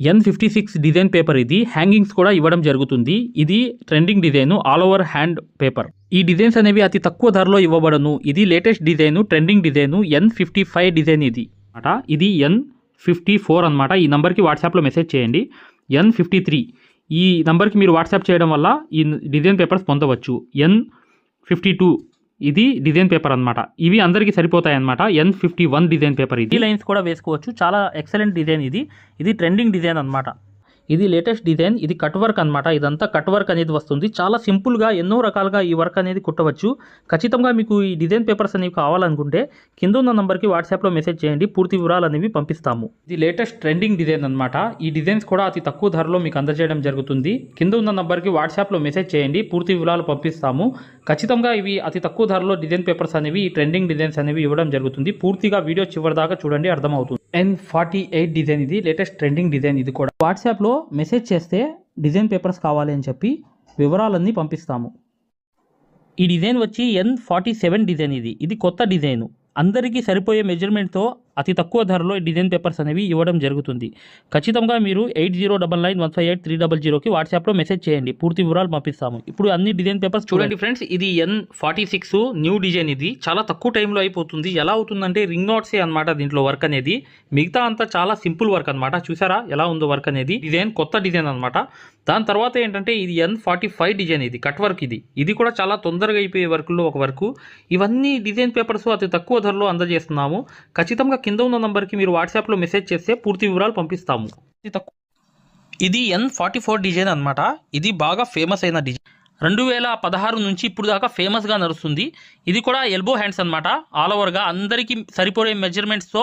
N fifty six design paper ఇది. Hangings కూడా ఇవ్వడం జరుగుతుంది. ఇది trending design all over hand paper ఈ డిజైన్స్ అనేవి అతి తక్కువ ధరలో ఇవ్వబడను. ఇది latest design trending design N fifty five design ఇది. అనమాట ఇది ఎన్ ఫిఫ్టీ ఫోర్ అనమాట ఈ నెంబర్కి వాట్సాప్లో మెసేజ్ చేయండి. ఎన్ ఫిఫ్టీ త్రీ ఈ నెంబర్కి మీరు వాట్సాప్ చేయడం వల్ల ఈ డిజైన్ పేపర్స్ పొందవచ్చు. ఎన్ ఫిఫ్టీ టూ ఇది డిజైన్ పేపర్ అన్నమాట. ఇవి అందరికీ సరిపోతాయి అనమాట N fifty one design paper ఇది. లైన్స్ కూడా వేసుకోవచ్చు. చాలా ఎక్సలెంట్ డిజైన్ ఇది. ఇది ట్రెండింగ్ డిజైన్ అనమాట ఇది లేటెస్ట్ డిజైన్ ఇది కట్ వర్క్ అనమాట ఇదంతా కట్ వర్క్ అనేది వస్తుంది. చాలా సింపుల్గా ఎన్నో రకాలుగా ఈ వర్క్ అనేది కుట్టవచ్చు. ఖచ్చితంగా మీకు ఈ డిజైన్ పేపర్స్ అనేవి కావాలనుకుంటే కింద ఉన్న నెంబర్కి వాట్సాప్లో మెసేజ్ చేయండి. పూర్తి వివరాలు అనేవి పంపిస్తాము. ఇది లేటెస్ట్ ట్రెండింగ్ డిజైన్ అనమాట ఈ డిజైన్స్ కూడా అతి తక్కువ ధరలో మీకు అందజేయడం జరుగుతుంది. కింద ఉన్న నెంబర్కి వాట్సాప్లో మెసేజ్ చేయండి. పూర్తి వివరాలు పంపిస్తాము. ఖచ్చితంగా ఇవి అతి తక్కువ ధరలో డిజైన్ పేపర్స్ అనేవి ఈ ట్రెండింగ్ డిజైన్స్ అనేవి ఇవ్వడం జరుగుతుంది. పూర్తిగా వీడియో చివరి దాకా చూడండి అర్థమవుతుంది. ఎన్ ఫార్టీ ఎయిట్ డిజైన్ ఇది లేటెస్ట్ ట్రెండింగ్ డిజైన్ ఇది కూడా. వాట్సాప్లో మెసేజ్ చేస్తే డిజైన్ పేపర్స్ కావాలి అని చెప్పి వివరాలన్నీ పంపిస్తాము. ఈ డిజైన్ వచ్చి ఎన్ ఫార్టీ సెవెన్ డిజైన్ ఇది. ఇది కొత్త డిజైన్. అందరికీ సరిపోయే మెజర్మెంట్తో అతి తక్కువ ధరలో ఈ డిజైన్ పేపర్స్ అనేవి ఇవ్వడం జరుగుతుంది. ఖచ్చితంగా మీరు eight zero double nine one five eight three double జీరోకి వాట్సాప్లో మెసేజ్ చేయండి. పూర్తి వివరాలు పంపిస్తాము. ఇప్పుడు అన్ని డిజైన్ పేపర్స్ చూడండి. ఫ్రెండ్స్ ఇది N forty six new design ఇది. చాలా తక్కువ టైంలో అయిపోతుంది. ఎలా అవుతుందంటే రింగ్ నాట్సే అనమాట దీంట్లో వర్క్ అనేది. మిగతా అంతా చాలా సింపుల్ వర్క్ అనమాట చూసారా ఎలా ఉందో వర్క్ అనేది. డిజైన్ కొత్త డిజైన్ అనమాట దాని తర్వాత ఏంటంటే ఇది ఎన్ ఫార్టీ ఫైవ్ డిజైన్ ఇది. కట్ వర్క్ ఇది. ఇది కూడా చాలా తొందరగా అయిపోయే వర్క్లో ఒక వర్క్. ఇవన్నీ డిజైన్ పేపర్స్ అతి తక్కువ ధరలో అందజేస్తున్నాము. ఖచ్చితంగా కింద ఉన్న నంబర్కి మీరు వాట్సాప్లో మెసేజ్ చేస్తే పూర్తి వివరాలు పంపిస్తాము. ఇది ఎన్ ఫార్టీ ఫోర్ డిజైన్ అనమాట ఇది బాగా ఫేమస్ అయిన డిజైన్. రెండు వేల పదహారు నుంచి ఇప్పుడు దాకా ఫేమస్గా నడుస్తుంది. ఇది కూడా ఎల్బో హ్యాండ్స్ అనమాట ఆల్ ఓవర్గా అందరికీ సరిపోయే మెజర్మెంట్స్తో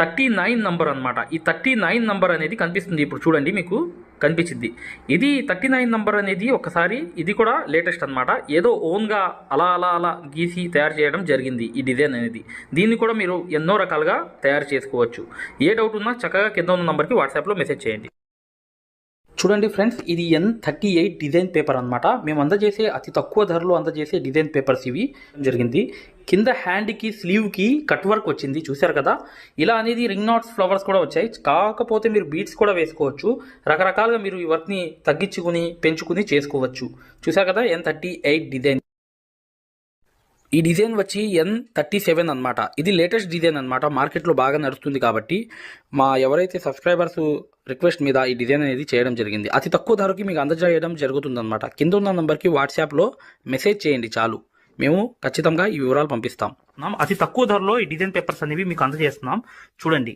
థర్టీ నైన్ నంబర్ అనమాట ఈ థర్టీ నైన్ నంబర్ అనేది కనిపిస్తుంది ఇప్పుడు చూడండి మీకు కనిపించింది. ఇది థర్టీ నైన్ నంబర్ అనేది ఒకసారి ఇది కూడా లేటెస్ట్ అనమాట ఏదో ఓన్గా అలా అలా అలా గీసి తయారు చేయడం జరిగింది ఈ డిజైన్ అనేది. దీన్ని కూడా మీరు ఎన్నో రకాలుగా తయారు చేసుకోవచ్చు. ఏ డౌట్ ఉన్నా చక్కగా కింద ఉన్న నంబర్కి వాట్సాప్లో మెసేజ్ చేయండి. చూడండి ఫ్రెండ్స్ ఇది N thirty eight design paper అనమాట మేము అందజేసే అతి తక్కువ ధరలో అందజేసే డిజైన్ పేపర్స్ ఇవి. జరిగింది. కింద హ్యాండ్కి స్లీవ్కి కట్ వర్క్ వచ్చింది. చూశారు కదా? ఇలా అనేది రింగ్ నాట్స్ ఫ్లవర్స్ కూడా వచ్చాయి. కాకపోతే మీరు బీట్స్ కూడా వేసుకోవచ్చు. రకరకాలుగా మీరు ఈ వర్క్ని తగ్గించుకుని పెంచుకుని చేసుకోవచ్చు. చూశారు కదా? N thirty eight design. ఈ డిజైన్ వచ్చి ఎన్ థర్టీ సెవెన్ అనమాట ఇది లేటెస్ట్ డిజైన్ అనమాట మార్కెట్లో బాగా నడుస్తుంది కాబట్టి మా ఎవరైతే సబ్స్క్రైబర్స్ రిక్వెస్ట్ మీద ఈ డిజైన్ అనేది చేయడం జరిగింది. అతి తక్కువ ధరకి మీకు అందజేయడం జరుగుతుందన్నమాట. కింద ఉన్న నెంబర్కి వాట్సాప్లో మెసేజ్ చేయండి చాలు. మేము ఖచ్చితంగా ఈ వివరాలు పంపిస్తాం. అతి తక్కువ ధరలో ఈ డిజైన్ పేపర్స్ అనేవి మీకు అందజేస్తున్నాం. చూడండి.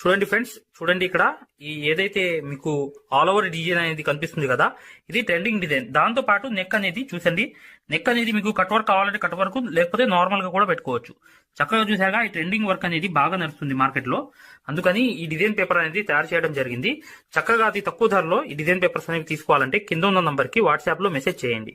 చూడండి ఫ్రెండ్స్ చూడండి ఇక్కడ ఈ ఏదైతే మీకు ఆల్ ఓవర్ డిజైన్ అనేది కనిపిస్తుంది కదా ఇది ట్రెండింగ్ డిజైన్. దాంతో పాటు నెక్ అనేది చూసండి. నెక్ అనేది మీకు కట్ వర్క్ కావాలంటే కట్ వర్క్ లేకపోతే నార్మల్గా కూడా పెట్టుకోవచ్చు. చక్కగా చూసాగా ఈ ట్రెండింగ్ వర్క్ అనేది బాగా నడుస్తుంది మార్కెట్లో అందుకని ఈ డిజైన్ పేపర్ అనేది తయారు చేయడం జరిగింది. చక్కగా అతి తక్కువ ధరలో ఈ డిజైన్ పేపర్స్ అనేవి తీసుకోవాలంటే కింద ఉన్న నంబర్కి వాట్సాప్లో మెసేజ్ చేయండి.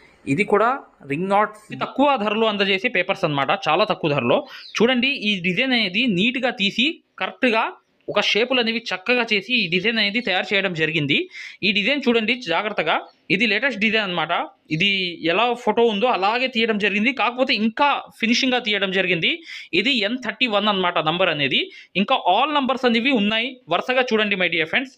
ఇది కూడా రింగ్ నాట్ తక్కువ ధరలో అందజేసే పేపర్స్ అన్నమాట. చాలా తక్కువ ధరలో. చూడండి ఈ డిజైన్ అనేది నీట్గా తీసి కరెక్ట్గా ఒక షేపులు అనేవి చక్కగా చేసి ఈ డిజైన్ అనేది తయారు చేయడం జరిగింది. ఈ డిజైన్ చూడండి జాగ్రత్తగా. ఇది లేటెస్ట్ డిజైన్ అన్నమాట. ఇది ఎలా ఫోటో ఉందో అలాగే తీయడం జరిగింది. కాకపోతే ఇంకా ఫినిషింగ్గా తీయడం జరిగింది. ఇది ఎన్ థర్టీ వన్ అనమాట నంబర్ అనేది. ఇంకా ఆల్ నంబర్స్ అనేవి ఉన్నాయి. వరుసగా చూడండి మై డియర్ ఫ్రెండ్స్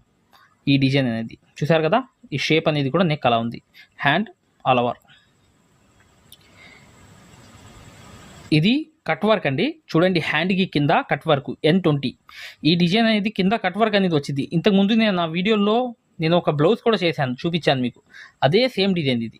ఈ డిజైన్ అనేది. చూసారు కదా? ఈ షేప్ అనేది కూడా నెక్ అలా ఉంది. హ్యాండ్ ఆల్ ఓవర్ ఇది కట్ వర్క్ అండి. చూడండి హ్యాండ్కి కింద కట్ వర్క్ ఎన్ ట్వంటీ ఈ డిజైన్ అనేది కింద కట్ వర్క్ అనేది వచ్చింది. ఇంతకుముందు నేను నా వీడియోలో నేను ఒక బ్లౌజ్ కూడా చేశాను చూపించాను మీకు. అదే సేమ్ డిజైన్ ఇది.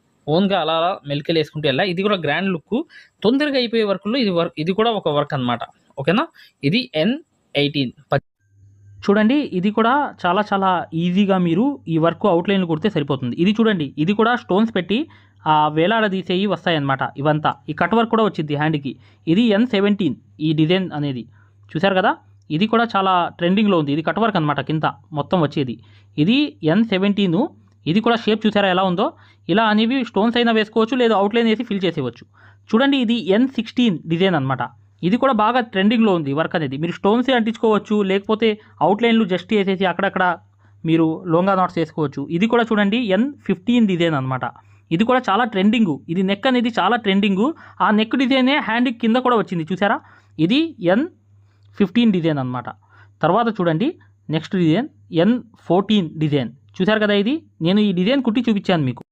ఓన్గా అలా అలా మెలికలు వేసుకుంటూ వెళ్ళా. ఇది కూడా గ్రాండ్ లుక్ తొందరగా అయిపోయే వర్క్లో ఇది వర్క్ ఇది కూడా ఒక వర్క్ అన్నమాట. ఓకేనా? ఇది ఎన్ ఎయిటీన్ చూడండి ఇది కూడా చాలా చాలా ఈజీగా మీరు ఈ వర్క్ అవుట్లైన్ కుడితే సరిపోతుంది. ఇది చూడండి ఇది కూడా స్టోన్స్ పెట్టి ఆ వేలాడదీసేవి వస్తాయన్నమాట ఇవంతా. ఈ కట్ వర్క్ కూడా వచ్చింది హ్యాండ్కి ఇది ఎన్ సెవెంటీన్ ఈ డిజైన్ అనేది. చూశారు కదా? ఇది కూడా చాలా ట్రెండింగ్లో ఉంది. ఇది కట్ వర్క్ అనమాట కింద మొత్తం వచ్చేది. ఇది ఎన్ సెవెంటీను ఇది కూడా షేప్ చూసారా ఎలా ఉందో? ఇలా అనేవి స్టోన్స్ అయినా వేసుకోవచ్చు లేదా అవుట్లైన్ వేసి ఫిల్ చేసేవచ్చు చూడండి ఇది ఎన్ సిక్స్టీన్ డిజైన్ అనమాట ఇది కూడా బాగా ట్రెండింగ్లో ఉంది వర్క్ అనేది. మీరు స్టోన్సే అంటించుకోవచ్చు లేకపోతే అవుట్లైన్లు జస్ట్ వేసేసి అక్కడక్కడ మీరు లోంగా నాట్స్ వేసుకోవచ్చు. ఇది కూడా చూడండి ఎన్ ఫిఫ్టీన్ డిజైన్ అనమాట ఇది కూడా చాలా ట్రెండింగ్ ఇది నెక్ అనేది చాలా ట్రెండింగ్ ఆ నెక్ డిజైనే హ్యాండ్ కింద కూడా వచ్చింది. చూసారా? ఇది ఎన్ ఫిఫ్టీన్ డిజైన్ అనమాట తర్వాత చూడండి next design N fourteen design చూశారు కదా ఇది? నేను ఈ డిజైన్ కుట్టి చూపించాను మీకు.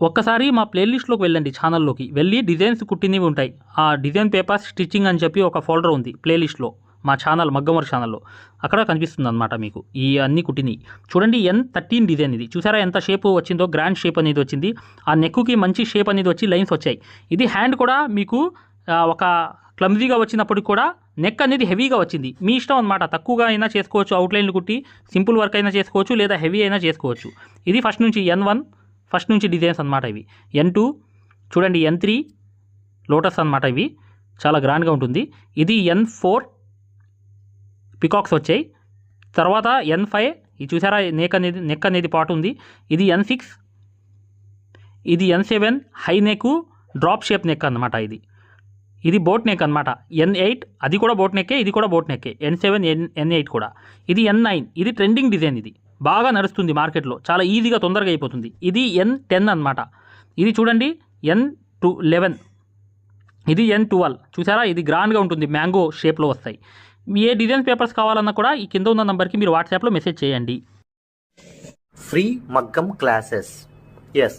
ఒక్కసారి మా ప్లేలిస్ట్లోకి వెళ్ళండి ఛానల్లోకి. వెళ్ళి డిజైన్స్ కుట్టినవి ఉంటాయి. ఆ డిజైన్ పేపర్స్ స్టిచ్చింగ్ అని చెప్పి ఒక ఫోల్డర్ ఉంది ప్లేలిస్ట్లో మా ఛానల్ మగ్గమర్ ఛానల్లో. అక్కడ కనిపిస్తుంది అనమాట మీకు ఈ అన్ని కుట్టినవి. చూడండి ఎన్ థర్టీన్ డిజైన్ ఇది. చూసారా ఎంత షేప్ వచ్చిందో? గ్రాండ్ షేప్ అనేది వచ్చింది. ఆ నెక్కుకి మంచి షేప్ అనేది వచ్చి లైన్స్ వచ్చాయి. ఇది హ్యాండ్ కూడా మీకు ఒక క్లమ్జీగా వచ్చినప్పటికి కూడా నెక్ అనేది హెవీగా వచ్చింది. మీ ఇష్టం అనమాట తక్కువగా అయినా చేసుకోవచ్చు అవుట్లైన్లు కుట్టి సింపుల్ వర్క్ అయినా చేసుకోవచ్చు లేదా హెవీ అయినా చేసుకోవచ్చు. ఇది ఫస్ట్ నుంచి ఎన్ వన్ ఫస్ట్ నుంచి డిజైన్స్ అనమాట ఇవి. ఎన్ టూ చూడండి ఎన్ త్రీ లోటస్ అనమాట ఇవి. చాలా గ్రాండ్గా ఉంటుంది. ఇది ఎన్ ఫోర్ పికాక్స్ వచ్చాయి. తర్వాత ఎన్ ఫైవ్ ఇది చూసారా నెక్ అనేది నెక్ అనేది పాటు ఉంది. ఇది ఎన్ సిక్స్ ఇది N seven high neck drop shape neck అనమాట ఇది. ఇది బోట్ నెక్ అనమాట ఎన్ ఎయిట్ అది కూడా బోట్ నెక్కే ఇది కూడా boat నెక్కే N seven N N eight కూడా. ఇది ఎన్ నైన్ ఇది ట్రెండింగ్ డిజైన్ ఇది. బాగా నడుస్తుంది మార్కెట్లో. చాలా ఈజీగా తొందరగా అయిపోతుంది. ఇది ఎన్ టెన్ అనమాట ఇది చూడండి ఎన్ టూ లెవెన్. ఇది ఎన్ ట్వెల్వ్. చూసారా? ఇది గ్రాండ్గా ఉంటుంది. మ్యాంగో షేప్లో వస్తాయి. ఏ డిజైన్ పేపర్స్ కావాలన్నా కూడా ఈ కింద ఉన్న నెంబర్కి మీరు వాట్సాప్లో మెసేజ్ చేయండి. ఫ్రీ మగ్గం క్లాసెస్. ఎస్